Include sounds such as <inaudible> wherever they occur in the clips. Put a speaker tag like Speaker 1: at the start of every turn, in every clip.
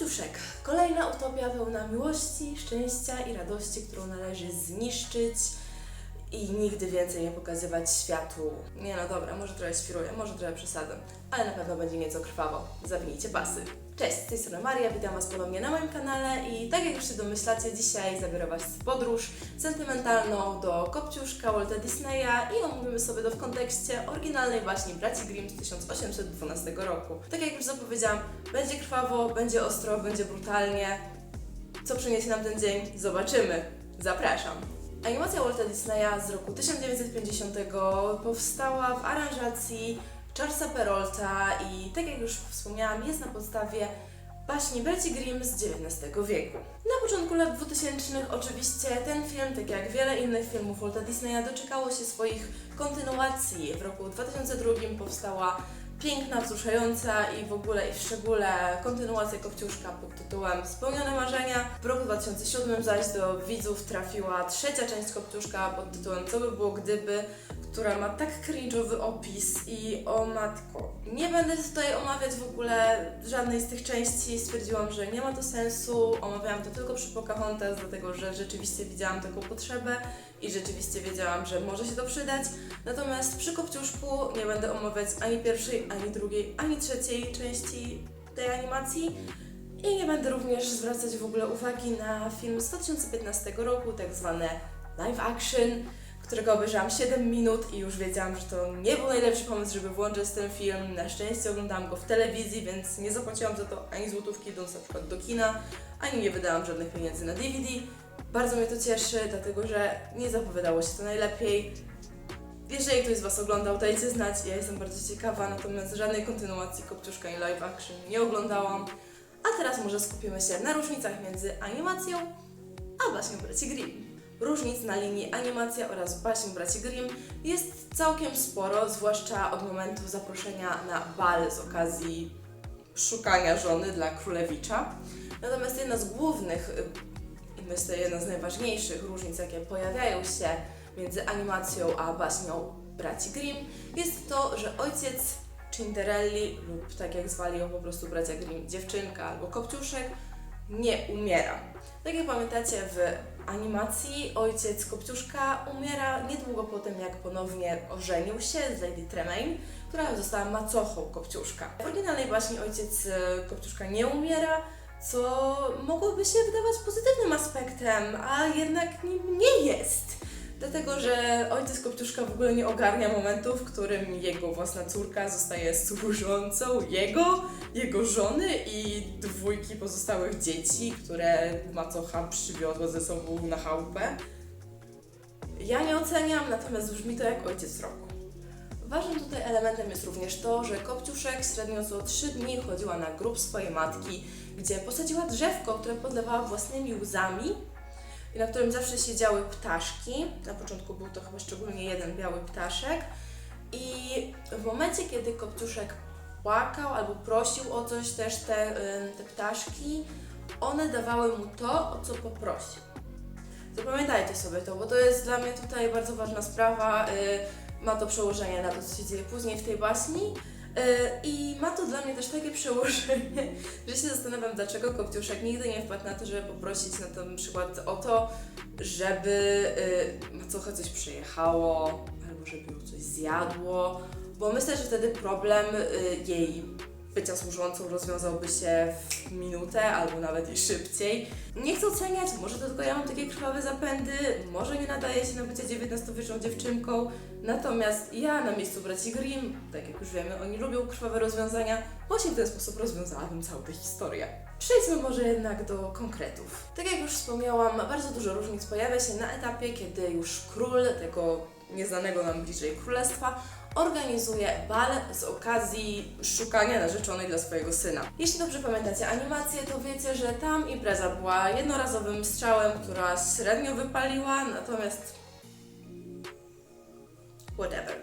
Speaker 1: Kopciuszek. Kolejna utopia pełna miłości, szczęścia i radości, którą należy zniszczyć i nigdy więcej nie pokazywać światu. Nie no dobra, może trochę świruję, może trochę przesadzam, ale na pewno będzie nieco krwawo. Zawinijcie pasy. Cześć, z tej strony Maria, witam Was ponownie na moim kanale i tak jak już się domyślacie, dzisiaj zabiorę Was w podróż sentymentalną do Kopciuszka Walta Disneya i omówimy sobie to w kontekście oryginalnej baśni Braci Grimm z 1812 roku. Tak jak już zapowiedziałam, będzie krwawo, będzie ostro, będzie brutalnie. Co przyniesie nam ten dzień? Zobaczymy. Zapraszam. Animacja Walta Disneya z roku 1950 powstała w aranżacji Charlesa Perolta i tak jak już wspomniałam, jest na podstawie baśni Braci Grimm z XIX wieku. Na początku lat 2000 oczywiście ten film, tak jak wiele innych filmów Walta Disneya, doczekało się swoich kontynuacji. W roku 2002 powstała piękna, wzruszająca i w ogóle i w szczególe kontynuacja Kopciuszka pod tytułem Spełnione Marzenia. W roku 2007 zaś do widzów trafiła trzecia część Kopciuszka pod tytułem Co by było gdyby, która ma tak cringe'owy opis i o matko. Nie będę tutaj omawiać w ogóle żadnej z tych części, stwierdziłam, że nie ma to sensu. Omawiałam to tylko przy Pocahontas, dlatego że rzeczywiście widziałam taką potrzebę i rzeczywiście wiedziałam, że może się to przydać. Natomiast przy Kopciuszku nie będę omawiać ani pierwszej, ani drugiej, ani trzeciej części tej animacji. I nie będę również zwracać w ogóle uwagi na film z 2015 roku, tak zwane live action, którego obejrzałam 7 minut i już wiedziałam, że to nie był najlepszy pomysł, żeby włączyć ten film. Na szczęście oglądałam go w telewizji, więc nie zapłaciłam za to ani złotówki idąc na przykład do kina, ani nie wydałam żadnych pieniędzy na DVD. Bardzo mnie to cieszy, dlatego że nie zapowiadało się to najlepiej. Jeżeli ktoś z Was oglądał, dajcie znać, ja jestem bardzo ciekawa, natomiast żadnej kontynuacji Kopciuszka i live action nie oglądałam. A teraz może skupimy się na różnicach między animacją a baśnią Braci Grimm. Różnic na linii animacja oraz baśń Braci Grimm jest całkiem sporo, zwłaszcza od momentu zaproszenia na bal z okazji szukania żony dla królewicza. Natomiast jedna z głównych i myślę jedna z najważniejszych różnic, jakie pojawiają się między animacją a baśnią braci Grimm, jest to, że ojciec Cinderelli lub tak jak zwali ją po prostu bracia Grimm, dziewczynka albo kopciuszek, nie umiera. Tak jak pamiętacie w animacji, ojciec Kopciuszka umiera niedługo po tym, jak ponownie ożenił się z Lady Tremaine, która została macochą Kopciuszka. W oryginalnej baśni ojciec e, Kopciuszka nie umiera, co mogłoby się wydawać pozytywnym aspektem, a jednak nim nie jest. Dlatego, że ojciec Kopciuszka w ogóle nie ogarnia momentu, w którym jego własna córka zostaje służącą jego, jego żony i dwójki pozostałych dzieci, które macocha przywiodła ze sobą na chałupę. Ja nie oceniam, natomiast brzmi to jak ojciec roku. Ważnym tutaj elementem jest również to, że Kopciuszek średnio co 3 dni chodziła na grób swojej matki, gdzie posadziła drzewko, które podlewała własnymi łzami i na którym zawsze siedziały ptaszki. Na początku był to chyba szczególnie jeden biały ptaszek. I w momencie, kiedy Kopciuszek płakał albo prosił o coś, też te, te ptaszki, one dawały mu to, o co poprosił. Zapamiętajcie sobie to, bo to jest dla mnie tutaj bardzo ważna sprawa. y, Ma to przełożenie na to, co się dzieje później w tej baśni. Y, I ma to dla mnie też takie przełożenie, <laughs> że się zastanawiam, dlaczego Kopciuszek nigdy nie wpadł na to, żeby poprosić na ten przykład o to, żeby y, macocha coś przyjechało, albo żeby ją coś zjadło, bo myślę, że wtedy problem y, jej bycia służącą rozwiązałby się w minutę, albo nawet i szybciej. Nie chcę oceniać, może to tylko ja mam takie krwawe zapędy, może nie nadaje się na bycie XIX-wieczną dziewczynką, natomiast ja na miejscu braci Grimm, tak jak już wiemy, oni lubią krwawe rozwiązania, właśnie w ten sposób rozwiązałabym całą tę historię. Przejdźmy może jednak do konkretów. Tak jak już wspomniałam, bardzo dużo różnic pojawia się na etapie, kiedy już król tego nieznanego nam bliżej królestwa organizuje bal z okazji szukania narzeczonej dla swojego syna. Jeśli dobrze pamiętacie animację, to wiecie, że tam impreza była jednorazowym strzałem, która średnio wypaliła, natomiast whatever.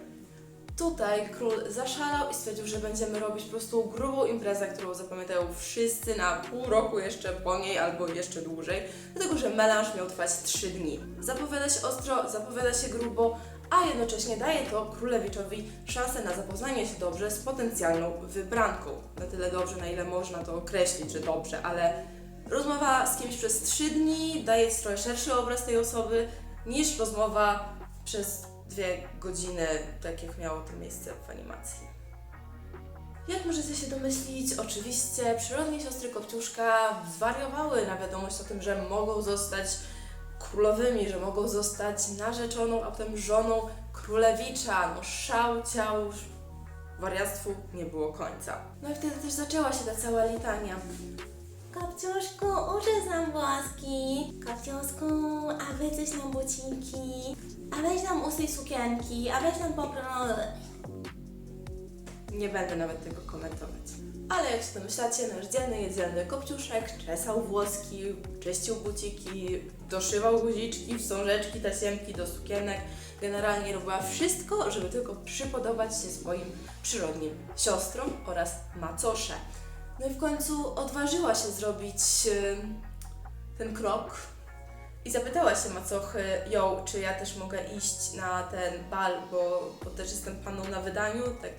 Speaker 1: Tutaj król zaszalał i stwierdził, że będziemy robić po prostu grubą imprezę, którą zapamiętają wszyscy na pół roku jeszcze po niej albo jeszcze dłużej, dlatego że melanż miał trwać 3 dni. Zapowiada się ostro, zapowiada się grubo, a jednocześnie daje to królewiczowi szansę na zapoznanie się dobrze z potencjalną wybranką. Na tyle dobrze, na ile można to określić, że dobrze, ale rozmowa z kimś przez trzy dni daje trochę szerszy obraz tej osoby niż rozmowa przez dwie godziny, tak jak miało to miejsce w animacji. Jak możecie się domyślić, oczywiście przyrodnie siostry Kopciuszka zwariowały na wiadomość o tym, że mogą zostać królowymi, że mogą zostać narzeczoną, a potem żoną królewicza. No szał, ciał, wariactwu nie było końca. No i wtedy też zaczęła się ta cała litania.
Speaker 2: Kopciuszku, uczę nam włoski. Kopciuszku, a wy coś nam bucinki. A weź nam usy sukienki, a weź nam popronole.
Speaker 1: Nie będę nawet tego komentować. Ale jak się domyślacie, nasz dzielny jedzielny kopciuszek czesał włoski, czyścił buciki, doszywał guziczki, wstążeczki, tasiemki do sukienek. Generalnie robiła wszystko, żeby tylko przypodobać się swoim przyrodnim siostrom oraz macosze. No i w końcu odważyła się zrobić y, ten krok i zapytała się macochy ją, czy ja też mogę iść na ten bal, bo, bo też jestem panną na wydaniu, tak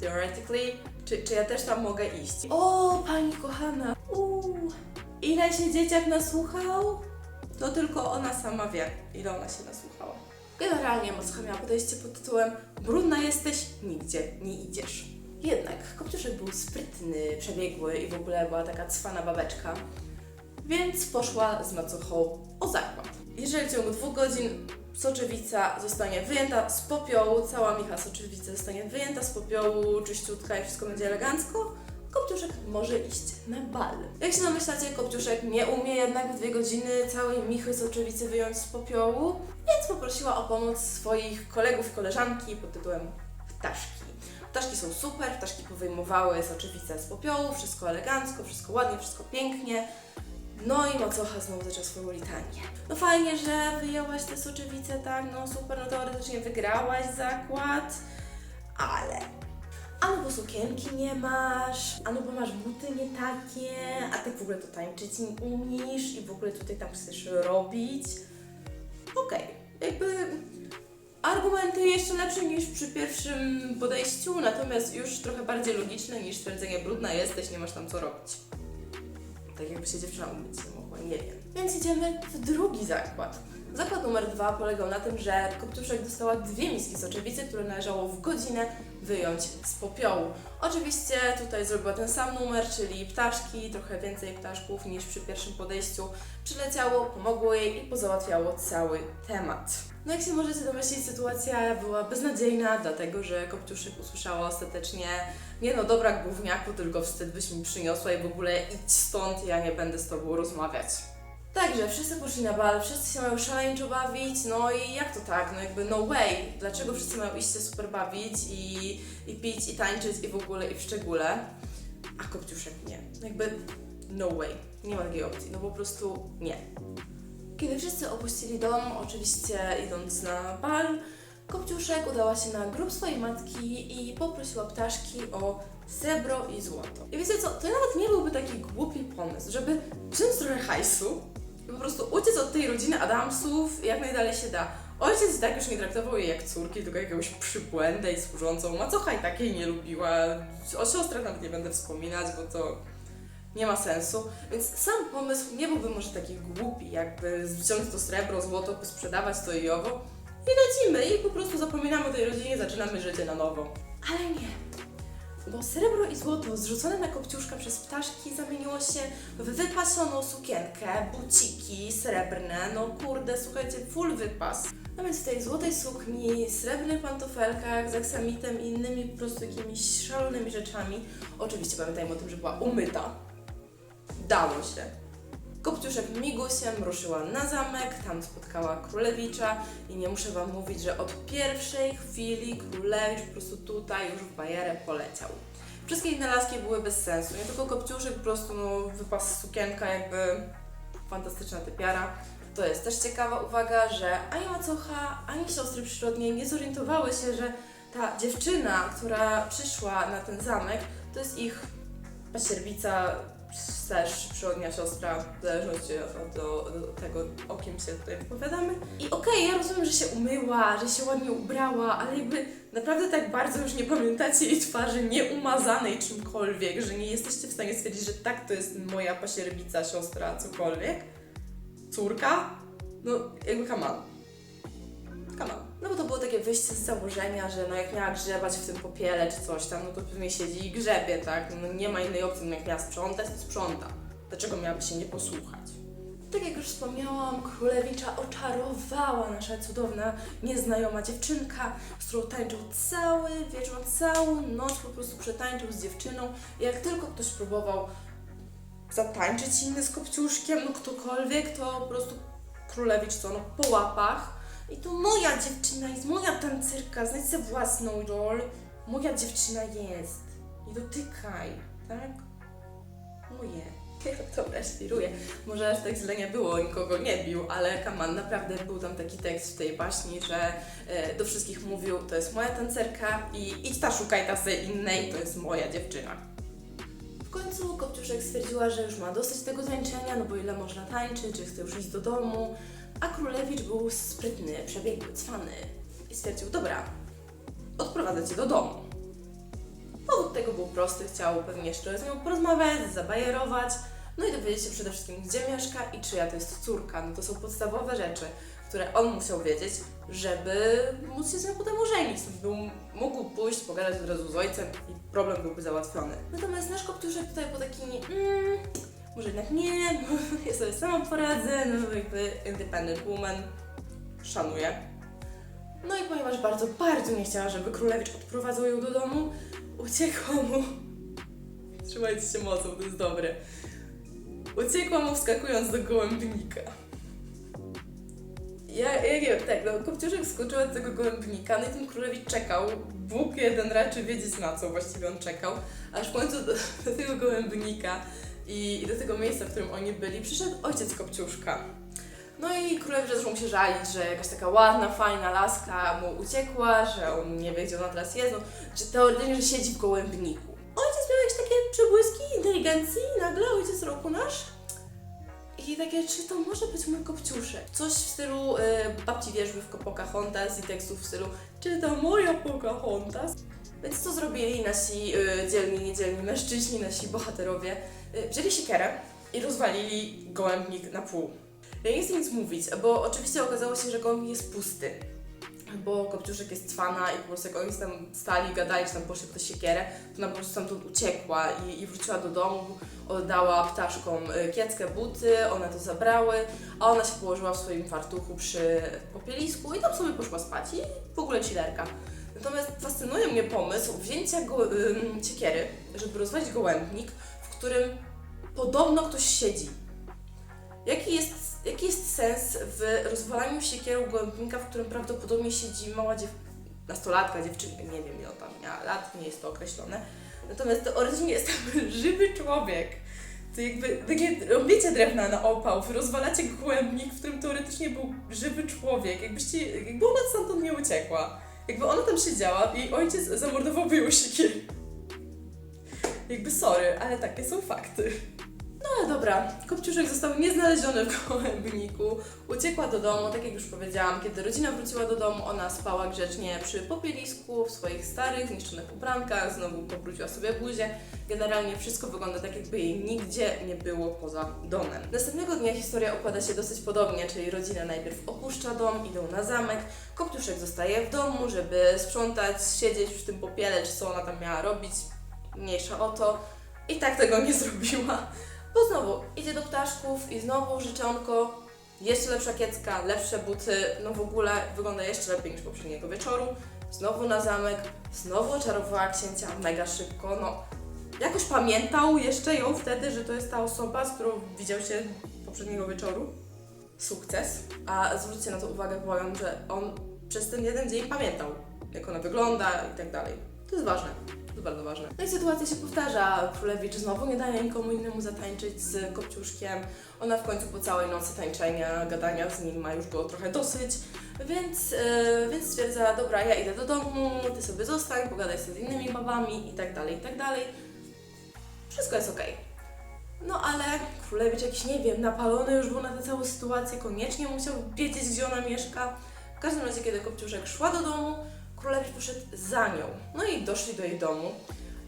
Speaker 1: theoretically, czy, czy ja też tam mogę iść. O, pani kochana, uuu, ile się dzieciak nasłuchał? To tylko ona sama wie, ile ona się nasłuchała. Generalnie Moskwa miała podejście pod tytułem Brudna jesteś, nigdzie nie idziesz. Jednak Kopciuszek był sprytny, przebiegły i w ogóle była taka cwana babeczka, więc poszła z macochą o zakład. Jeżeli w ciągu dwóch godzin soczewica zostanie wyjęta z popiołu, cała micha soczewicy zostanie wyjęta z popiołu, czyściutka i wszystko będzie elegancko, Kopciuszek może iść na bal. Jak się domyślacie, Kopciuszek nie umie jednak w dwie godziny całej michy soczewicy wyjąć z popiołu, więc poprosiła o pomoc swoich kolegów koleżanki pod tytułem Ptaszki. Ptaszki są super, ptaszki powyjmowały soczewicę z popiołu, wszystko elegancko, wszystko ładnie, wszystko pięknie. No i macocha znowu zaczęła swoją litanię. No fajnie, że wyjęłaś tę soczewicę, tak, no super, no teoretycznie wygrałaś zakład, ale albo sukienki nie masz, albo masz buty nie takie, a ty w ogóle to tańczyć nie umiesz i w ogóle tutaj tam chcesz robić. Okej, jakby argumenty jeszcze lepsze niż przy pierwszym podejściu, natomiast już trochę bardziej logiczne niż stwierdzenie brudna jesteś, nie masz tam co robić. Tak jakby się dziewczyna umyć nie mogła, nie wiem. Więc idziemy w drugi zakład. Zakład numer dwa polegał na tym, że Kopciuszek dostała dwie miski soczewicy, które należało w godzinę wyjąć z popiołu. Oczywiście tutaj zrobiła ten sam numer, czyli ptaszki, trochę więcej ptaszków niż przy pierwszym podejściu. Przyleciało, pomogło jej i pozałatwiało cały temat. No jak się możecie domyślić, sytuacja była beznadziejna, dlatego że Kopciuszek usłyszała ostatecznie nie no dobra gówniaku, tylko wstyd byś mi przyniosła i w ogóle idź stąd, ja nie będę z tobą rozmawiać. Także wszyscy poszli na bal, wszyscy się mają szaleńczo bawić, no i jak to tak, no jakby no way, dlaczego wszyscy mają iść się super bawić i, i pić, i tańczyć, i w ogóle, i w szczególe, a Kopciuszek nie. Jakby no way, nie ma takiej opcji, no po prostu nie. Kiedy wszyscy opuścili dom, oczywiście idąc na bal, Kopciuszek udała się na grób swojej matki i poprosiła ptaszki o srebro i złoto. I wiecie co, to nawet nie byłby taki głupi pomysł, żeby wziąć trochę hajsu i po prostu uciec od tej rodziny Adamsów jak najdalej się da. Ojciec tak już nie traktował jej jak córki, tylko jakąś przybłędę i służącą. Macocha i takiej nie lubiła. O siostrach nawet nie będę wspominać, bo to nie ma sensu. Więc sam pomysł nie byłby może taki głupi, jakby wziąć to srebro, złoto, sprzedawać to i owo. I lecimy i po prostu zapominamy o tej rodzinie, zaczynamy życie na nowo. Ale nie. Bo srebro i złoto zrzucone na kopciuszka przez ptaszki zamieniło się w wypasioną sukienkę, buciki srebrne, no kurde, słuchajcie, full wypas. No więc w tej złotej sukni, srebrnych pantofelkach z aksamitem i innymi po prostu jakimiś szalonymi rzeczami. Oczywiście pamiętajmy o tym, że była umyta. Dało się. Kopciuszek migusiem ruszyła na zamek, tam spotkała królewicza i nie muszę Wam mówić, że od pierwszej chwili królewicz po prostu tutaj już w bajerę poleciał. Wszystkie inne laski były bez sensu, nie tylko Kopciuszek, po prostu no, wypas sukienka jakby fantastyczna typiara. To jest też ciekawa uwaga, że ani macocha, ani siostry przyrodnie nie zorientowały się, że ta dziewczyna, która przyszła na ten zamek, to jest ich pasierbica też przyrodnia siostra, w zależności od, od, tego, o kim się tutaj wypowiadamy. I okej, ja rozumiem, że się umyła, że się ładnie ubrała, ale jakby naprawdę tak bardzo już nie pamiętacie jej twarzy nieumazanej czymkolwiek, że nie jesteście w stanie stwierdzić, że tak, to jest moja pasierbica, siostra, cokolwiek. Córka? No, jakby come on. Come on. No bo to było takie wyjście z założenia, że no jak miała grzebać w tym popiele czy coś tam, no to pewnie siedzi i grzebie, tak? No nie ma innej opcji, no jak miała sprzątać, to sprząta. Dlaczego miałaby się nie posłuchać? Tak jak już wspomniałam, królewicza oczarowała nasza cudowna, nieznajoma dziewczynka, z którą tańczył cały wieczór, całą noc po prostu przetańczył z dziewczyną. I jak tylko ktoś próbował zatańczyć inny z kopciuszkiem, no ktokolwiek, to po prostu królewicz co, no po łapach. I to moja dziewczyna jest, moja tancerka, znajdź sobie własną rolę. Moja dziewczyna jest. Nie dotykaj, tak? Moje. <laughs> Dobra, świruję. Może aż tak źle nie było, nikogo nie bił, ale Kaman naprawdę był tam taki tekst w tej baśni, że e, do wszystkich mówił, to jest moja tancerka i idź ta szukaj tasy innej, to jest moja dziewczyna. W końcu Kopciuszek stwierdziła, że już ma dosyć tego tańczenia, no bo ile można tańczyć, że chce już iść do domu, a Królewicz był sprytny, przebiegły, cwany i stwierdził, dobra, odprowadzę Cię do domu. Powód tego był prosty, chciał pewnie jeszcze z nią porozmawiać, zabajerować, no i dowiedzieć się przede wszystkim, gdzie mieszka i czyja to jest córka. No to są podstawowe rzeczy, które on musiał wiedzieć, żeby móc się z nią potem ożenić. Był, mógł pójść, pogadać od razu z ojcem i problem byłby załatwiony. Natomiast nasz kopciuszek tutaj był taki, mm, może jednak nie, <laughs> ja sobie sama poradzę, no jakby independent woman, szanuję. No i ponieważ bardzo, bardzo nie chciała, żeby królewicz odprowadzał ją do domu, uciekła mu. <laughs> Trzymajcie się mocą, to jest dobre. Uciekła mu wskakując do gołębnika. Ja, ja nie wiem, tak, no Kopciuszek skoczyła do tego gołębnika, no i ten królewicz czekał. Bóg jeden raczy wiedzieć na co właściwie on czekał, aż w końcu do, do tego gołębnika i, do tego miejsca, w którym oni byli, przyszedł ojciec Kopciuszka. No i królewicz zaczął się żalić, że jakaś taka ładna, fajna laska mu uciekła, że on nie wie, gdzie ona teraz jest, no, że teoretycznie, że siedzi w gołębniku. Ojciec miał jakieś takie przebłyski inteligencji i nagle ojciec roku nasz i takie, czy to może być mój kopciuszek? Coś w stylu y, babci wierzbów Pocahontas i tekstów w stylu, czy to moja Pocahontas? Więc co zrobili nasi y, dzielni, niedzielni mężczyźni, nasi bohaterowie? Y, wzięli siekierę i rozwalili gołębnik na pół. Ja nie chcę nic mówić, bo oczywiście okazało się, że gołębnik jest pusty. Bo Kopciuszek jest cwana i po prostu jak oni tam stali, gadali, czy tam poszli po tę siekierę, to ona po prostu stamtąd uciekła i, i wróciła do domu, oddała ptaszkom y, kieckę, buty, one to zabrały, a ona się położyła w swoim fartuchu przy popielisku i tam sobie poszła spać i w ogóle chillerka. Natomiast fascynuje mnie pomysł wzięcia go, siekiery, żeby rozwalić gołębnik, którym podobno ktoś siedzi. Jaki jest, jaki jest sens w rozwalaniu siekierą gołębnika, w którym prawdopodobnie siedzi mała dziew... nastolatka, dziewczynka, nie wiem ile tam miała lat, nie jest to określone. Natomiast teoretycznie jest tam <laughs> żywy człowiek. To jakby takie robicie drewna na opał, rozwalacie gołębnik, w którym teoretycznie był żywy człowiek. Jakbyście, jakby ona stamtąd nie uciekła. Jakby ona tam siedziała i ojciec zamordowałby ją siekierą. Jakby sorry, ale takie są fakty. No ale dobra, Kopciuszek został nieznaleziony w gołębniku. Uciekła do domu, tak jak już powiedziałam, kiedy rodzina wróciła do domu, ona spała grzecznie przy popielisku, w swoich starych, zniszczonych ubrankach, znowu pobrudziła sobie buzię. Generalnie wszystko wygląda tak, jakby jej nigdzie nie było poza domem. Następnego dnia historia układa się dosyć podobnie, czyli rodzina najpierw opuszcza dom, idą na zamek, Kopciuszek zostaje w domu, żeby sprzątać, siedzieć w tym popiele, czy co ona tam miała robić, mniejsza o to. I tak tego nie <laughs> zrobiła. Bo znowu idzie do ptaszków i znowu życzonko, jeszcze lepsza kiecka, lepsze buty, no w ogóle wygląda jeszcze lepiej niż poprzedniego wieczoru. Znowu na zamek, znowu oczarowała księcia mega szybko, no jakoś pamiętał jeszcze ją wtedy, że to jest ta osoba, z którą widział się poprzedniego wieczoru. Sukces. A zwróćcie na to uwagę, powiem, że on przez ten jeden dzień pamiętał, jak ona wygląda i tak dalej. To jest ważne. To jest bardzo ważne. No i sytuacja się powtarza. Królewicz znowu nie daje nikomu innemu zatańczyć z Kopciuszkiem. Ona w końcu po całej nocy tańczenia, gadania z nim ma już go trochę dosyć. Więc, yy, więc stwierdza, dobra, ja idę do domu, ty sobie zostań, pogadaj sobie z innymi babami i tak dalej, i tak dalej. Wszystko jest okej. No ale królewicz jakiś, nie wiem, napalony już był na tę całą sytuację, koniecznie musiał wiedzieć, gdzie ona mieszka. W każdym razie, kiedy Kopciuszek szła do domu, królewicz poszedł za nią. No i doszli do jej domu.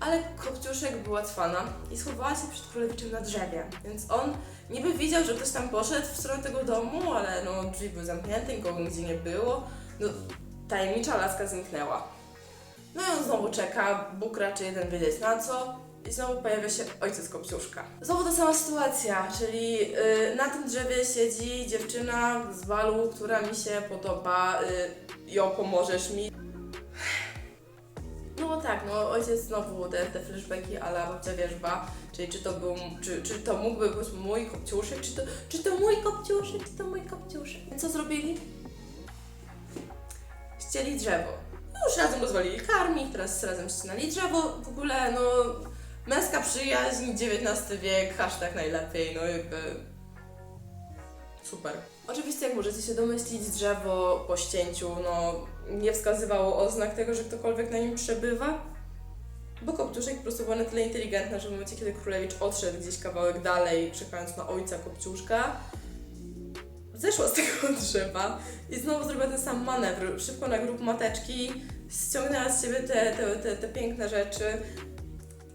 Speaker 1: Ale Kopciuszek była cwana i schowała się przed królewiczem na drzewie. Więc on niby widział, że ktoś tam poszedł w stronę tego domu, ale no drzwi były zamknięte, nikogo nigdzie nie było. No tajemnicza laska zniknęła. No i on znowu czeka, Bóg raczy jeden wiedzieć na co. I znowu pojawia się ojciec Kopciuszka. Znowu ta sama sytuacja, czyli y, na tym drzewie siedzi dziewczyna z balu, która mi się podoba. Y, ją pomożesz mi. No tak, no ojciec znowu te, te flashbacki ala babcia wierzba, czyli czy to był, czy, czy to mógłby być mój kopciuszek, czy to, czy to mój kopciuszek, czy to mój kopciuszek. Co zrobili? Ścieli drzewo. No już razem rozwalili karmik, teraz razem ścinali drzewo. W ogóle, no, męska przyjaźń, XIX wiek, hashtag najlepiej, no jakby... Super. Oczywiście, jak możecie się domyślić, drzewo po ścięciu, no, nie wskazywało oznak tego, że ktokolwiek na nim przebywa. Bo Kopciuszek po prostu była na tyle inteligentna, że w momencie, kiedy królewicz odszedł gdzieś kawałek dalej, czekając na ojca Kopciuszka, zeszła z tego <laughs> drzewa i znowu zrobiła ten sam manewr. Szybko na grób mateczki, ściągnęła z siebie te, te, te, te piękne rzeczy,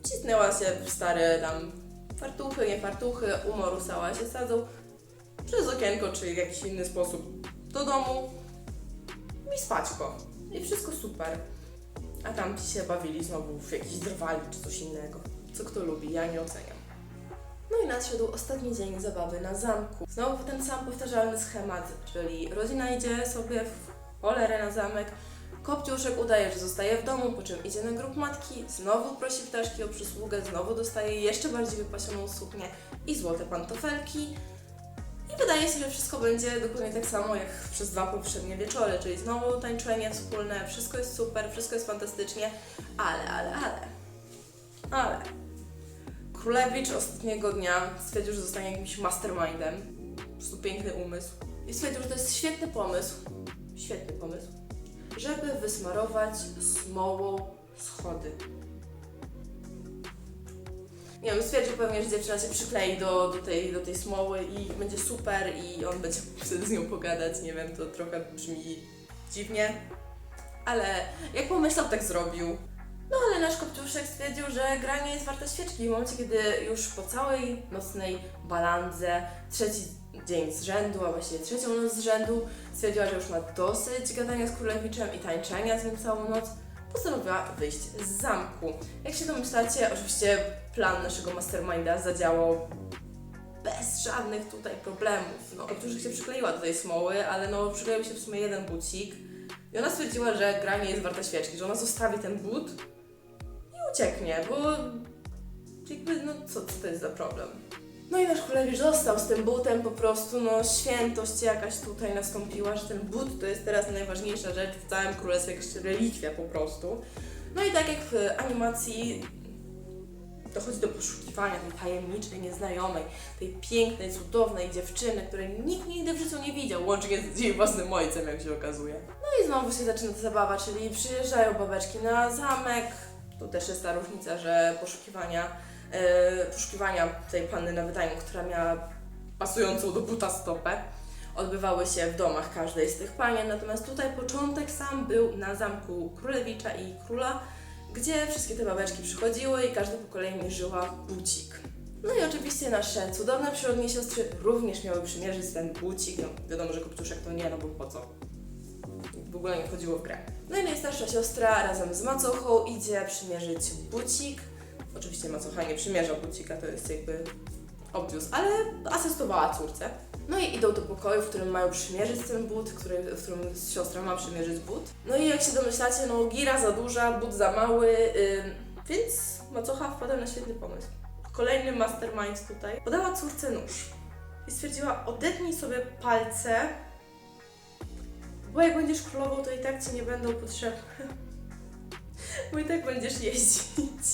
Speaker 1: wcisnęła się w stare tam fartuchy, nie fartuchy, umorusała się sadzą przez okienko czy w jakiś inny sposób do domu i spać go. I wszystko super. A tam ci się bawili znowu w jakiś drwali czy coś innego. Co kto lubi, ja nie oceniam. No i nadszedł ostatni dzień zabawy na zamku. Znowu ten sam powtarzalny schemat, czyli rodzina idzie sobie w cholerę na zamek, Kopciuszek udaje, że zostaje w domu, po czym idzie na grób matki, znowu prosi ptaszki o przysługę, znowu dostaje jeszcze bardziej wypasioną suknię i złote pantofelki. Wydaje się, że wszystko będzie dokładnie tak samo jak przez dwa poprzednie wieczory, czyli znowu tańczenie wspólne, wszystko jest super, wszystko jest fantastycznie, ale, ale, ale, ale. Królewicz ostatniego dnia stwierdził, że zostanie jakimś mastermindem. Po prostu piękny umysł. I stwierdził, że to jest świetny pomysł. Świetny pomysł. Żeby wysmarować smołą schody. Nie wiem, stwierdził pewnie, że dziewczyna się przyklei do, do, tej, do tej smoły i będzie super i on będzie mógł wtedy z nią pogadać. Nie wiem, to trochę brzmi dziwnie. Ale jak pomyślał, tak zrobił. No ale nasz Kopciuszek stwierdził, że gra nie jest warta świeczki. W momencie, kiedy już po całej nocnej balandze, trzeci dzień z rzędu, a właściwie trzecią noc z rzędu, stwierdziła, że już ma dosyć gadania z królewiczem i tańczenia z nim całą noc, postanowiła wyjść z zamku. Jak się domyślacie, oczywiście plan naszego masterminda zadziałał bez żadnych tutaj problemów. No, Kopciuszek się przykleiła do tej smoły, ale no przykleił się w sumie jeden bucik i ona stwierdziła, że gra nie jest warta świeczki, że ona zostawi ten but i ucieknie, bo jakby, no co, co to jest za problem? No i nasz królewicz został z tym butem, po prostu, no świętość jakaś tutaj nastąpiła, że ten but to jest teraz najważniejsza rzecz w całym królestwie, jakaś relikwia po prostu. No i tak jak w animacji dochodzi do poszukiwania tej tajemniczej, nieznajomej, tej pięknej, cudownej dziewczyny, której nikt nigdy w życiu nie widział, łącznie z jej własnym ojcem, jak się okazuje. No i znowu się zaczyna ta zabawa, czyli przyjeżdżają babeczki na zamek. Tu też jest ta różnica, że poszukiwania, e, poszukiwania tej panny na wydaniu, która miała pasującą do buta stopę, odbywały się w domach każdej z tych panien, natomiast tutaj początek sam był na zamku królewicza i króla, gdzie wszystkie te babeczki przychodziły i każda po kolei mierzyła bucik. No i oczywiście nasze cudowne przyrodnie siostry również miały przymierzyć ten bucik. No, wiadomo, że kopciuszek to nie, no bo po co? W ogóle nie wchodziło w grę. No i najstarsza siostra razem z macochą idzie przymierzyć bucik. Oczywiście macocha nie przymierza bucika, to jest jakby obvious, ale asystowała córce. No i idą do pokoju, w którym mają przymierzyć ten but, który, w którym siostra ma przymierzyć but. No i jak się domyślacie, no gira za duża, but za mały, ym, więc macocha wpada na świetny pomysł. Kolejny mastermind tutaj. Podała córce nóż i stwierdziła, odetnij sobie palce, bo jak będziesz królową, to i tak ci nie będą potrzebne. <laughs> Bo i tak będziesz jeździć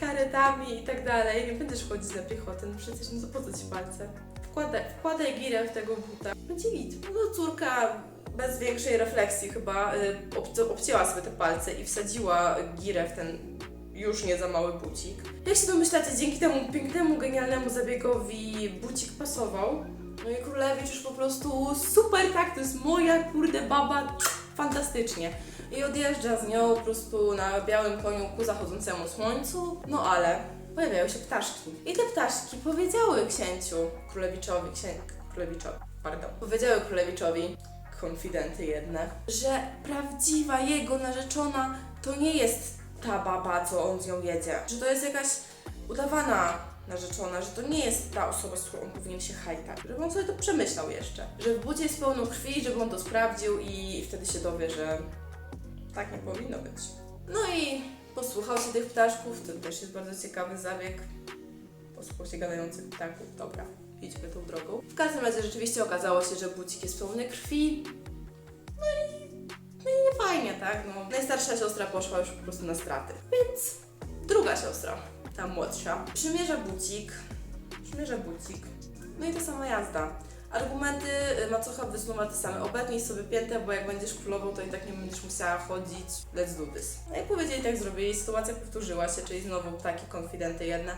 Speaker 1: karetami i tak dalej, nie będziesz chodzić na piechotę, no przecież no to po co ci palce? Wkładaj, wkładaj girę w tego buta. Będzie git. No córka bez większej refleksji chyba y, obc- obcięła sobie te palce i wsadziła girę w ten już nie za mały bucik. Jak się domyślacie, dzięki temu pięknemu, genialnemu zabiegowi bucik pasował. No i Królewicz już po prostu super, tak, to jest moja kurde baba, fantastycznie. I odjeżdża z nią po prostu na białym koniu ku zachodzącemu słońcu, no ale pojawiają się ptaszki. I te ptaszki powiedziały księciu Królewiczowi, księ... Królewiczowi, pardon, powiedziały Królewiczowi, konfidenty jedne, że prawdziwa jego narzeczona to nie jest ta baba, co on z nią jedzie. Że to jest jakaś udawana narzeczona, że to nie jest ta osoba, z którą on powinien się hajtać. Żeby on sobie to przemyślał jeszcze. Że w budzie jest pełno krwi, żeby on to sprawdził i wtedy się dowie, że tak nie powinno być. No i posłuchał się tych ptaszków, to też jest bardzo ciekawy zabieg. Posłuchał się gadających ptaków, dobra, idźmy tą drogą. W każdym razie rzeczywiście okazało się, że bucik jest pełny krwi. No i, no i nie fajnie, tak? No, najstarsza siostra poszła już po prostu na straty. Więc druga siostra, ta młodsza, przymierza bucik, przymierza bucik. No i ta sama jazda. Argumenty y, macocha wysnuwa te same. Obetnij sobie piętę, bo jak będziesz królową, to i tak nie będziesz musiała chodzić. Let's do this. No i powiedzieli, tak zrobili. Sytuacja powtórzyła się, czyli znowu takie konfidenty jedne.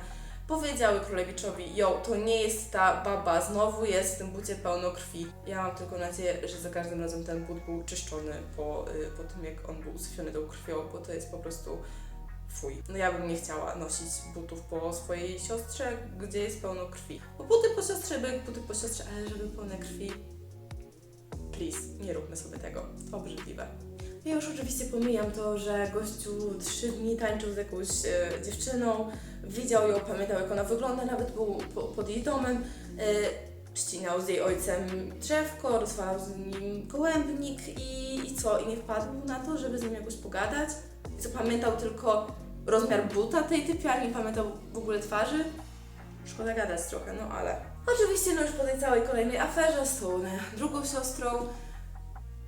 Speaker 1: Powiedziały królewiczowi, jo, to nie jest ta baba, znowu jest w tym bucie pełno krwi. Ja mam tylko nadzieję, że za każdym razem ten but był czyszczony po, y, po tym, jak on był usyfiony tą krwią, bo to jest po prostu fuj. No ja bym nie chciała nosić butów po swojej siostrze, gdzie jest pełno krwi. Bo buty po siostrze, by buty po siostrze, ale żeby pełne krwi. Please, nie róbmy sobie tego. To obrzydliwe. Ja już oczywiście pomijam to, że gościu trzy dni tańczył z jakąś e, dziewczyną, widział ją, pamiętał jak ona wygląda, nawet był po, pod jej domem, e, ścinał z jej ojcem drzewko, rozwalał z nim gołębnik i, i co? I nie wpadł na to, żeby z nim jakoś pogadać? Pamiętał tylko rozmiar buta tej typiarni, pamiętał w ogóle twarzy? Szkoda gadać trochę, no ale... Oczywiście, no już po tej całej kolejnej aferze z tą e, drugą siostrą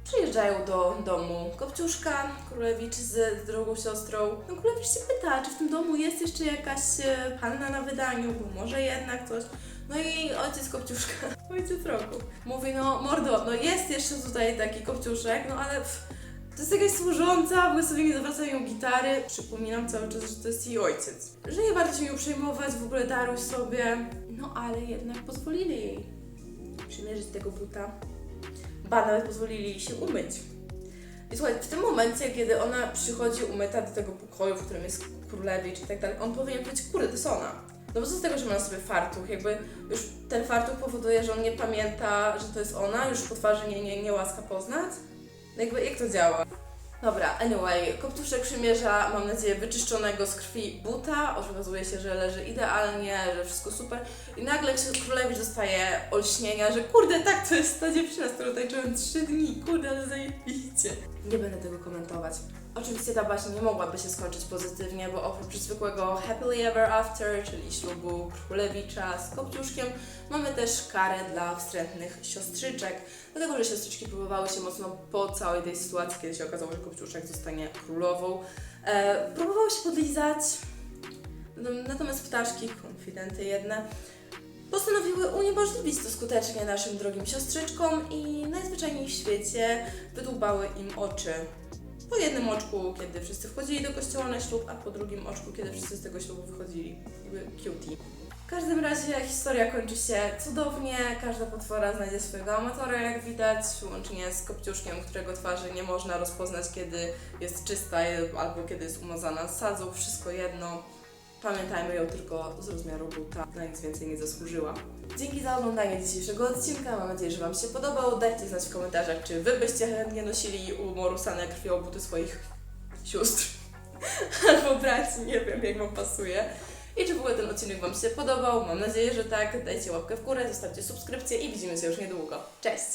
Speaker 1: przyjeżdżają do domu Kopciuszka, Królewicz z drugą siostrą. No Królewicz się pyta, czy w tym domu jest jeszcze jakaś e, panna na wydaniu, bo może jednak coś. No i ojciec Kopciuszka, <laughs> ojciec roku, mówi, no mordo, no jest jeszcze tutaj taki Kopciuszek, no ale pff, to jest jakaś służąca, bo sobie nie zawracają gitary. Przypominam cały czas, że to jest jej ojciec. Że nie bardzo się ją przejmować, w ogóle daruj sobie. No ale jednak pozwolili jej przymierzyć tego buta. Ba, nawet pozwolili jej się umyć. I słuchaj, w tym momencie, kiedy ona przychodzi umyta do tego pokoju, w którym jest królewicz i tak dalej, on powinien powiedzieć, kurde, to jest ona. No bo co z tego, że ma na sobie fartuch, jakby już ten fartuch powoduje, że on nie pamięta, że to jest ona, już po twarzy nie, nie, nie łaska poznać. No jakby, jak to działa? Dobra, anyway, Koptuszek przymierza, mam nadzieję, wyczyszczonego z krwi buta. Okazuje się, że leży idealnie, że wszystko super. I nagle Królewicz dostaje olśnienia, że kurde, tak, to jest ta dziewczyna, z którą tańczyłem dni, kurde, ale zajebiście. Nie będę tego komentować. Oczywiście ta baśń nie mogłaby się skończyć pozytywnie, bo oprócz zwykłego happily ever after, czyli ślubu Królewicza z Kopciuszkiem, mamy też karę dla wstrętnych siostrzyczek, dlatego że siostrzyczki próbowały się mocno po całej tej sytuacji, kiedy się okazało, że Kopciuszek zostanie królową, e, próbowały się podlizać, no, natomiast ptaszki, konfidenty jedne, postanowiły uniemożliwić to skutecznie naszym drogim siostrzyczkom i najzwyczajniej w świecie wydłubały im oczy. Po jednym oczku, kiedy wszyscy wchodzili do kościoła na ślub, a po drugim oczku, kiedy wszyscy z tego ślubu wychodzili. Jakby cutie. W każdym razie historia kończy się cudownie, każda potwora znajdzie swojego amatora, jak widać, łącznie z kopciuszkiem, którego twarzy nie można rozpoznać, kiedy jest czysta albo kiedy jest umazana sadzą, wszystko jedno. Pamiętajmy ją tylko z rozmiaru buta, na nic więcej nie zasłużyła. Dzięki za oglądanie dzisiejszego odcinka, mam nadzieję, że Wam się podobał. Dajcie znać w komentarzach, czy Wy byście chętnie nosili umorusane krwią buty swoich sióstr <laughs> albo braci, nie wiem jak Wam pasuje. I czy w ogóle ten odcinek Wam się podobał? Mam nadzieję, że tak. Dajcie łapkę w górę, zostawcie subskrypcję i widzimy się już niedługo. Cześć!